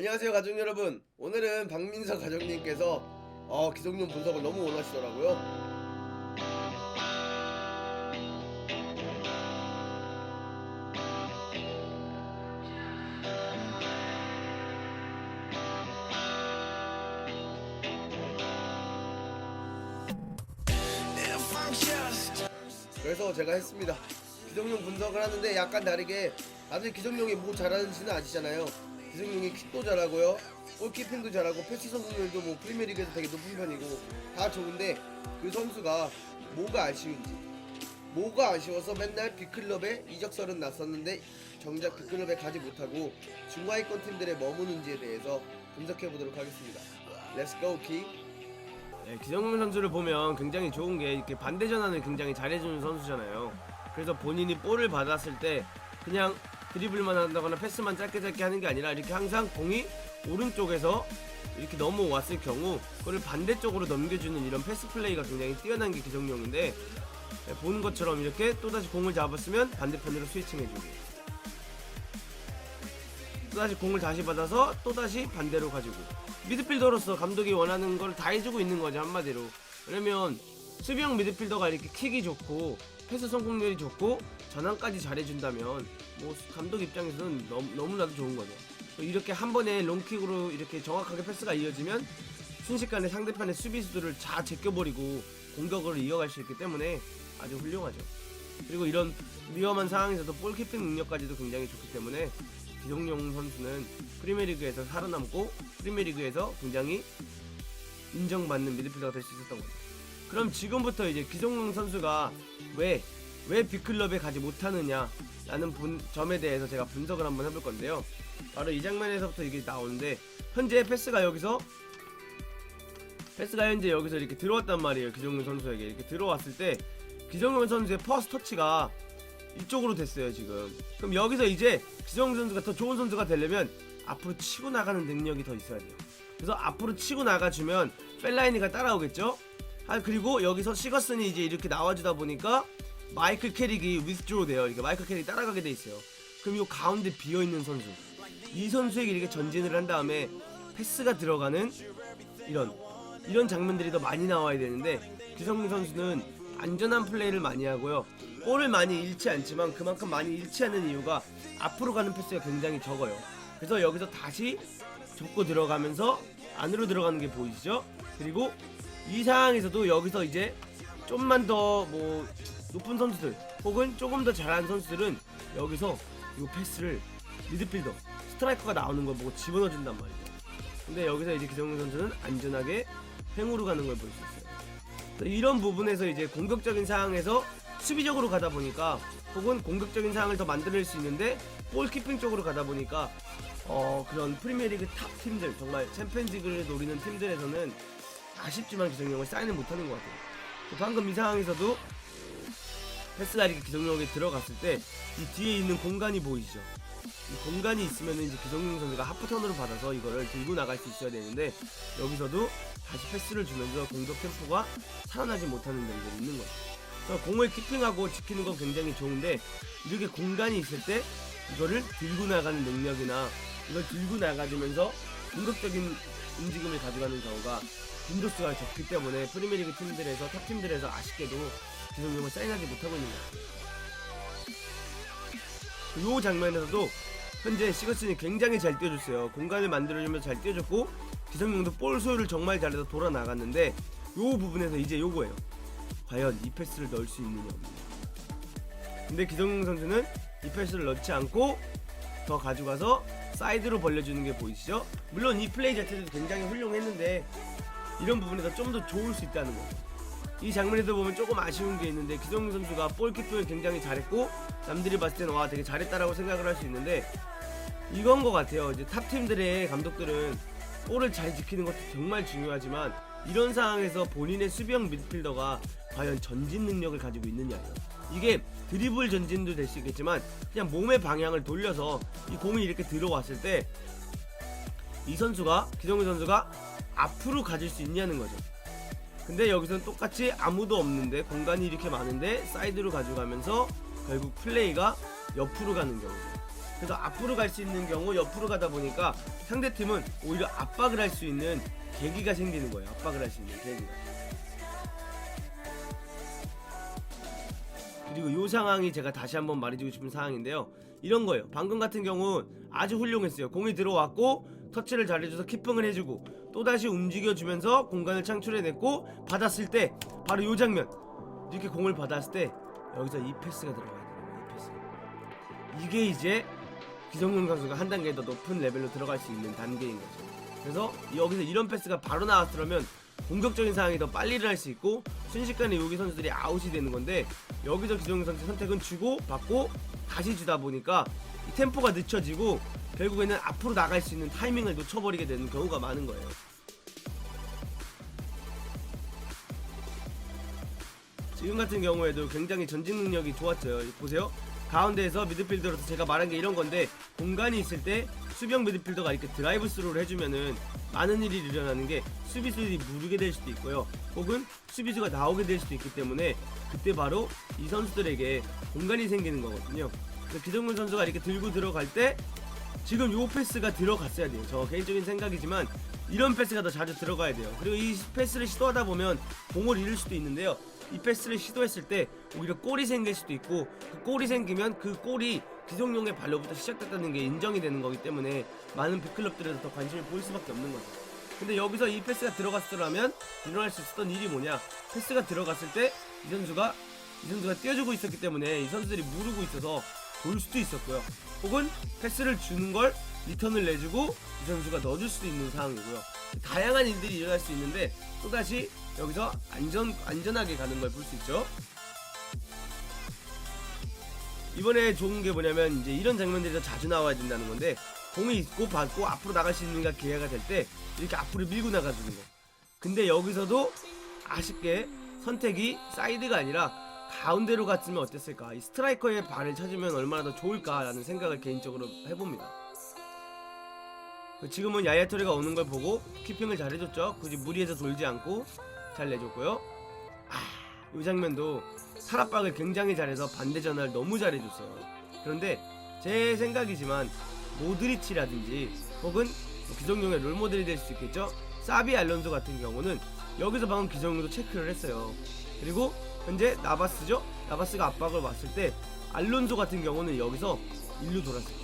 안녕하세요 가족 여러분. 오늘은 박민서 가족님께서 어, 기성용 분석을 너무 원하시더라고요. 그래서 제가 했습니다. 기성용 분석을 하는데 약간 다르게 다들 기성용이 뭐 잘하는지는 아시잖아요 기성용이 킥도 잘하고요 골키핑도 잘하고 패스 성공률도 뭐 프리미어리그에서 되게 높은 편이고 다 좋은데 그 선수가 뭐가 아쉬운지 뭐가 아쉬워서 맨날 빅클럽에 이적설은 났었는데 정작 빅클럽에 가지 못하고 중하위권 팀들에 머무는지에 대해서 분석해 보도록 하겠습니다. Go, 키. 네, 기성용 선수를 보면 굉장히 좋은 게 이렇게 반대 전환을 굉장히 잘해주는 선수잖아요. 그래서 본인이 볼을 받았을 때 그냥 드리블만 한다거나 패스만 짧게 짧게 하는 게 아니라 이렇게 항상 공이 오른쪽에서 이렇게 넘어왔을 경우 그걸 반대쪽으로 넘겨주는 이런 패스 플레이가 굉장히 뛰어난 게 기성용인데 네, 보는 것처럼 이렇게 또다시 공을 잡았으면 반대편으로 스위칭 해주고 또다시 공을 다시 받아서 또다시 반대로 가지고. 미드필더로서 감독이 원하는 걸 다 해주고 있는 거죠 한마디로. 그러면 수비형 미드필더가 이렇게 킥이 좋고 패스 성공률이 좋고 전환까지 잘해준다면 뭐 감독 입장에서는 너무, 너무 나도 좋은 거죠 이렇게 한 번에 롱킥으로 이렇게 정확하게 패스가 이어지면 순식간에 상대편의 수비수들을 다 제껴버리고 공격으로 이어갈 수 있기 때문에 아주 훌륭하죠 그리고 이런 위험한 상황에서도 볼키핑 능력까지도 굉장히 좋기 때문에 기성용 선수는 프리미어리그에서 살아남고 프리미어리그에서 굉장히 인정받는 미드필더가 될 수 있었던 거죠. 그럼 지금부터 이제 기성용 선수가 왜, 왜 빅클럽에 가지 못하느냐 라는 분, 점에 대해서 제가 분석을 한번 해볼 건데요. 바로 이 장면에서부터 이게 나오는데, 현재 패스가 여기서, 패스가 현재 여기서 이렇게 들어왔단 말이에요. 기성용 선수에게. 이렇게 들어왔을 때, 기성용 선수의 퍼스트 터치가 이쪽으로 됐어요 지금 그럼 여기서 이제 기성 선수가 더 좋은 선수가 되려면 앞으로 치고 나가는 능력이 더 있어야 돼요 그래서 앞으로 치고 나가주면 펠라이니가 따라오겠죠 아 그리고 여기서 시거슨이 이제 이렇게 나와주다 보니까 마이클 캐릭이 위스드로 돼요 이렇게 마이클 캐릭이 따라가게 돼 있어요 그럼 이 가운데 비어 있는 선수 이 선수에게 이렇게 전진을 한 다음에 패스가 들어가는 이런 이런 장면들이 더 많이 나와야 되는데 기성용 선수는 안전한 플레이를 많이 하고요. 볼을 많이 잃지 않지만 그만큼 많이 잃지 않는 이유가 앞으로 가는 패스가 굉장히 적어요. 그래서 여기서 다시 접고 들어가면서 안으로 들어가는 게 보이시죠? 그리고 이 상황에서도 여기서 이제 좀만 더뭐 높은 선수들 혹은 조금 더 잘하는 선수들은 여기서 이 패스를 미드필더 스트라이커가 나오는 걸 보고 집어넣어준단 말이죠. 근데 여기서 이제 기성용 선수는 안전하게 횡으로 가는 걸 볼 수 있어요. 이런 부분에서 이제 공격적인 상황에서 수비적으로 가다 보니까 혹은 공격적인 상황을 더 만들어낼 수 있는데 볼키핑 쪽으로 가다 보니까 어 그런 프리미어리그 탑 팀들 정말 챔피언즈리그를 노리는 팀들에서는 아쉽지만 기성용을 사인을 못하는 것 같아요. 방금 이 상황에서도 이렇게 기성용에게 들어갔을 때 이 뒤에 있는 공간이 보이시죠? 이 공간이 있으면 이제 기성용 선수가 하프턴으로 받아서 이거를 들고 나갈 수 있어야 되는데 여기서도 다시 패스를 주면서 공격 템포가 살아나지 못하는 점들이 있는 거죠. 그래서 공을 키핑하고 지키는 건 굉장히 좋은데 이렇게 공간이 있을 때 이거를 들고 나가는 능력이나 이걸 들고 나가주면서 공격적인 움직임을 가져가는 경우가 빈도수가 적기 때문에 프리미어리그 팀들에서 탑 팀들에서 아쉽게도 기성용을 사인하지 못하고 있는 거예요. 이 장면에서도 현재 시거슨이 굉장히 잘 뛰어줬어요. 공간을 만들어주면서 잘 뛰어줬고 기성용도 볼 소유를 정말 잘해서 돌아 나갔는데 요 부분에서 이제 요거예요. 과연 이 패스를 넣을 수 있느냐. 근데 기성용 선수는 이 패스를 넣지 않고 더 가져가서 사이드로 벌려주는 게 보이시죠? 물론 이 플레이 자체도 굉장히 훌륭했는데 이런 부분에서 좀 더 좋을 수 있다는 거죠. 이 장면에서 보면 조금 아쉬운 게 있는데 기성용 선수가 볼키핑을 굉장히 잘했고 남들이 봤을 때는 와 되게 잘했다라고 생각을 할 수 있는데 이건 것 같아요. 이제 탑 팀들의 감독들은 볼을 잘 지키는 것도 정말 중요하지만 이런 상황에서 본인의 수비형 미드필더가 과연 전진 능력을 가지고 있느냐예요. 이게 드리블 전진도 될 수 있겠지만 그냥 몸의 방향을 돌려서 이 공이 이렇게 들어왔을 때 이 선수가 기성용 선수가 앞으로 가질 수 있냐는 거죠. 근데 여기서는 똑같이 아무도 없는데 공간이 이렇게 많은데 사이드로 가져가면서 결국 플레이가 옆으로 가는 경우 그래서 앞으로 갈 수 있는 경우 옆으로 가다 보니까 상대팀은 오히려 압박을 할 수 있는 계기가 생기는 거예요. 압박을 할 수 있는 계기가. 그리고 이 상황이 제가 다시 한번 말해주고 싶은 상황인데요. 이런 거예요. 방금 같은 경우 아주 훌륭했어요. 공이 들어왔고 터치를 잘해줘서 키핑을 해주고 또 다시 움직여주면서 공간을 창출해냈고 받았을 때 바로 이 장면 이렇게 공을 받았을 때 여기서 이 패스가 들어가야 돼요. 이 패스. 이게 이제 기성용 선수가 한 단계 더 높은 레벨로 들어갈 수 있는 단계인 거죠. 그래서 여기서 이런 패스가 바로 나왔으면 공격적인 상황이 더 빨리 일어날 수 있고 순식간에 여기 선수들이 아웃이 되는 건데 여기서 기성용 선수 선택은 주고 받고 다시 주다 보니까 이 템포가 늦춰지고 결국에는 앞으로 나갈 수 있는 타이밍을 놓쳐버리게 되는 경우가 많은 거예요. 지금 같은 경우에도 굉장히 전진 능력이 좋았죠. 보세요. 가운데에서 미드필더로서 제가 말한 게 이런 건데 공간이 있을 때 수비형 미드필더가 이렇게 드라이브 스루를 해주면은 많은 일이 일어나는 게 수비수들이 무르게 될 수도 있고요. 혹은 수비수가 나오게 될 수도 있기 때문에 그때 바로 이 선수들에게 공간이 생기는 거거든요. 기성문 선수가 이렇게 들고 들어갈 때 지금 요 패스가 들어갔어야 돼요. 저 개인적인 생각이지만 이런 패스가 더 자주 들어가야 돼요. 그리고 이 패스를 시도하다 보면 공을 잃을 수도 있는데요. 이 패스를 시도했을 때 오히려 골이 생길 수도 있고 그 골이 생기면 그 골이 기성용의 발로부터 시작됐다는 게 인정이 되는 거기 때문에 많은 빅클럽들에서 더 관심을 보일 수밖에 없는 거죠. 근데 여기서 이 패스가 들어갔더라면 일어날 수 있었던 일이 뭐냐? 패스가 들어갔을 때 이 선수가 이 선수가 뛰어주고 있었기 때문에 이 선수들이 무르고 있어서 돌 수도 있었고요. 혹은 패스를 주는 걸 리턴을 내주고 이 선수가 넣어줄 수도 있는 상황이고요. 다양한 일들이 일어날 수 있는데 또다시 여기서 안전 안전하게 가는 걸 볼 수 있죠. 이번에 좋은 게 뭐냐면 이제 이런 장면들이 더 자주 나와야 된다는 건데 공이 있고 받고 앞으로 나갈 수 있는 기회가 될 때 이렇게 앞으로 밀고 나가주는 거. 근데 여기서도 아쉽게 선택이 사이드가 아니라 가운데로 갔으면 어땠을까? 이 스트라이커의 발을 찾으면 얼마나 더 좋을까라는 생각을 개인적으로 해봅니다. 지금은 야야토리가 오는 걸 보고 키핑을 잘 해줬죠. 굳이 무리해서 돌지 않고 잘 내줬고요. 아, 이 장면도 살압박을 굉장히 잘해서 반대 전화를 너무 잘해줬어요. 그런데 제 생각이지만 모드리치라든지 혹은 뭐 기성용의 롤모델이 될 수 있겠죠. 사비 알론소 같은 경우는 여기서 방금 기성용도 체크를 했어요. 그리고 현재 나바스죠. 나바스가 압박을 왔을 때 알론소 같은 경우는 여기서 일루 돌았어요.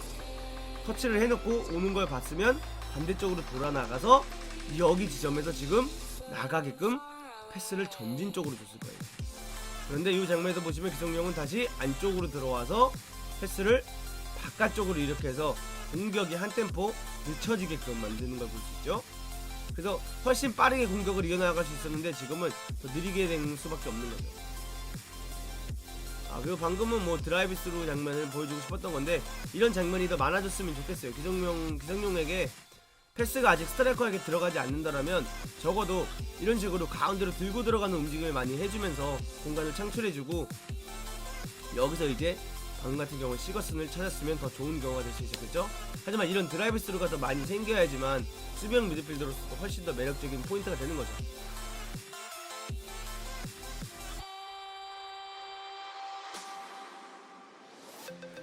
터치를 해놓고 오는 걸 봤으면 반대쪽으로 돌아 나가서 여기 지점에서 지금 나가게끔 패스를 전진 쪽으로 줬을 거예요. 그런데 이 장면에서 보시면 기성용은 다시 안쪽으로 들어와서 패스를 바깥쪽으로 이렇게 해서 공격이 한 템포 늦춰지게끔 만드는 걸 볼 수 있죠. 그래서 훨씬 빠르게 공격을 이어나갈 수 있었는데 지금은 더 느리게 된 수밖에 없는 거죠. 아 그리고 방금은 뭐 드라이브 스루 장면을 보여주고 싶었던 건데 이런 장면이 더 많아졌으면 좋겠어요. 기성용 기성용에게 패스가 아직 스트라이커에게 들어가지 않는다라면 적어도 이런 식으로 가운데로 들고 들어가는 움직임을 많이 해주면서 공간을 창출해주고 여기서 이제 방금 같은 경우 시거슨을 찾았으면 더 좋은 경우가 될 수 있었겠죠. 하지만 이런 드라이브 스루가 더 많이 생겨야지만 수비형 미드필더로서 훨씬 더 매력적인 포인트가 되는 거죠.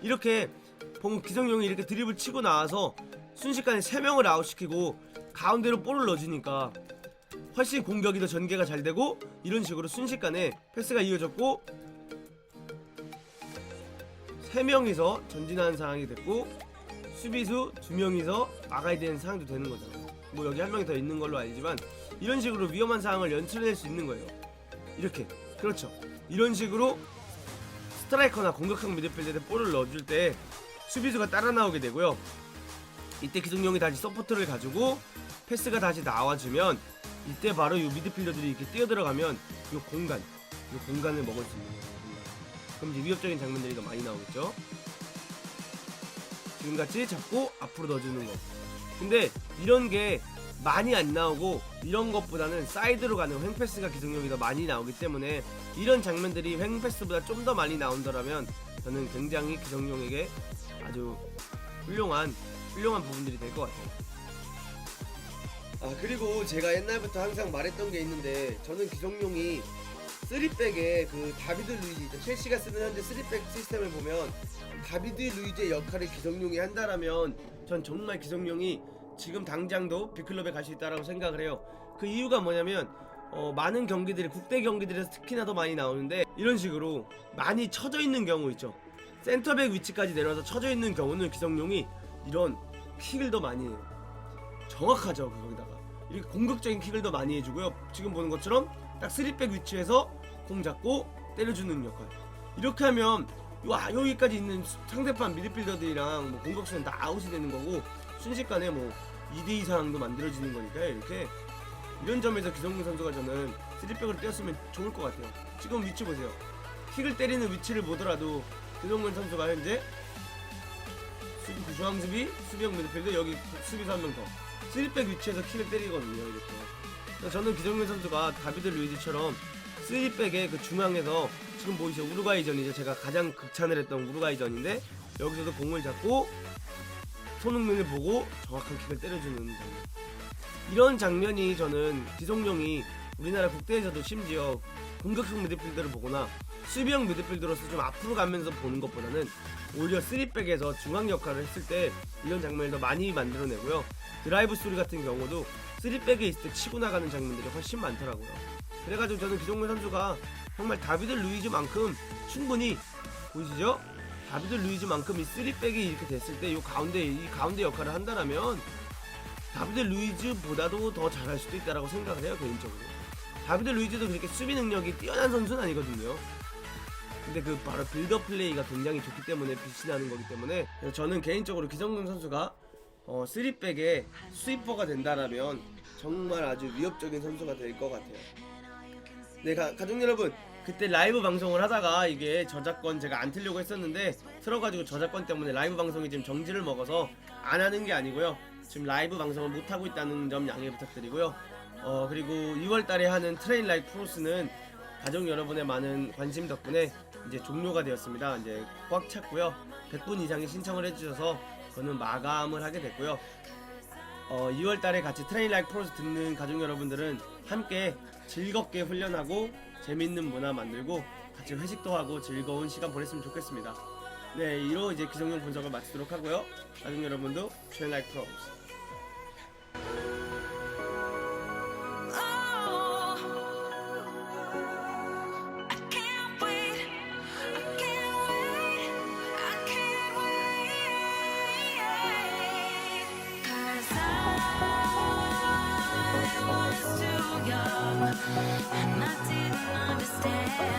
이렇게 봉 기성용이 이렇게 드립을 치고 나와서 순식간에 3명을 아웃시키고 가운데로 볼을 넣어주니까 훨씬 공격이 더 전개가 잘 되고 이런 식으로 순식간에 패스가 이어졌고 3명이서 전진하는 상황이 됐고 수비수 2명이서 막아야 되는 상황도 되는 거죠. 뭐 여기 한 명이 더 있는 걸로 알지만 이런 식으로 위험한 상황을 연출해낼 수 있는 거예요. 이렇게. 그렇죠. 이런 식으로 스트라이커나 공격형 미드필더에 볼을 넣어줄 때 수비수가 따라 나오게 되고요. 이때 기성용이 다시 서포트를 가지고 패스가 다시 나와주면 이때 바로 이 미드필더들이 이렇게 뛰어들어가면 이 공간, 이 공간을 먹을 수 있는 거예요. 그럼 이제 위협적인 장면들이 더 많이 나오겠죠. 지금같이 잡고 앞으로 넣어주는 거. 근데 이런 게 많이 안 나오고 이런 것보다는 사이드로 가는 횡패스가 기성용이 더 많이 나오기 때문에 이런 장면들이 횡패스보다 좀 더 많이 나온다면 저는 굉장히 기성용에게 아주 훌륭한 훌륭한 부분들이 될 것 같아요. 아 그리고 제가 옛날부터 항상 말했던 게 있는데 저는 기성용이 쓰리백에 그 다비드 있죠. 첼시가 쓰는 현재 쓰리백 시스템을 보면 다비드 루이즈의 역할을 기성용이 한다라면 전 정말 기성용이 지금 당장도 빅클럽에 갈 수 있다라고 생각을 해요. 그 이유가 뭐냐면 어, 많은 경기들이 국대 경기들에서 특히나 더 많이 나오는데 이런 식으로 많이 쳐져 있는 경우 있죠. 센터백 위치까지 내려와서 쳐져 있는 경우는 기성용이 이런 킥을 더 많이 해요. 정확하죠 그 거기다가 이렇게 공격적인 킥을 더 많이 해주고요. 지금 보는 것처럼 딱 쓰리백 위치에서 공 잡고 때려주는 역할. 이렇게 하면 와 여기까지 있는 상대편 미드필더들이랑 뭐 공격수는 다 아웃이 되는 거고 순식간에 뭐 2대 2 상황도 만들어지는 거니까 이렇게 이런 점에서 기성용 선수가 저는 3백으로 뛰었으면 좋을 것 같아요. 지금 위치 보세요. 킥을 때리는 위치를 보더라도 기성용 선수가 현재 수비 중앙 수비 수비형 미드필더 여기 수비수 한명 더. 3백 위치에서 킥을 때리거든요 이렇게. 그래서 저는 기성용 선수가 다비드 루이즈처럼 3백의 그 중앙에서 지금 보이시죠 우루과이전이죠 제가 가장 극찬을 했던 우루과이전인데 여기서도 공을 잡고 손흥민을 보고 정확한 킥을 때려주는 장면. 이런 장면이 저는 기성용이 우리나라 국대에서도 심지어 공격형 미드필더를 보거나 수비형 미드필더로서 좀 앞으로 가면서 보는 것보다는 오히려 3백에서 중앙 역할을 했을 때 이런 장면을 더 많이 만들어내고요. 드라이브 스토리 같은 경우도 3백에 있을 때 치고 나가는 장면들이 훨씬 많더라고요. 그래가지고 저는 기성용 선수가 정말 다비드 루이즈만큼 충분히 보이시죠? 다비드 루이즈만큼 이 3백이 이렇게 됐을 때 이 가운데 이 가운데 역할을 한다라면 다비드 루이즈보다도 더 잘할 수도 있다라고 생각을 해요 개인적으로. 다비드 루이즈도 그렇게 수비 능력이 뛰어난 선수는 아니거든요. 근데 그 바로 빌더 플레이가 굉장히 좋기 때문에 빛이 나는 거기 때문에 그래서 저는 개인적으로 기성용 선수가 어, 3백의 스위퍼가 된다라면 정말 아주 위협적인 선수가 될 것 같아요. 네, 가, 가족 여러분. 그때 라이브 방송을 하다가 이게 저작권 제가 안 틀려고 했었는데 틀어가지고 저작권 때문에 라이브 방송이 지금 정지를 먹어서 안 하는 게 아니고요. 지금 라이브 방송을 못 하고 있다는 점 양해 부탁드리고요. 어 그리고 2월 달에 하는 트레인 라이프 프로스는 가족 여러분의 많은 관심 덕분에 이제 종료가 되었습니다. 이제 꽉 찼고요. 100분 이상이 신청을 해주셔서 저는 마감을 하게 됐고요. 어, 2월 달에 같이 트레인 라이프 프로스 듣는 가족 여러분들은 함께 즐겁게 훈련하고 재밌는 문화 만들고 같이 회식도 하고 즐거운 시간 보냈으면 좋겠습니다. 네, 이로 이제 기성용 분석을 마치도록 하고요. 가족 여러분도 트레인 라이프 프로스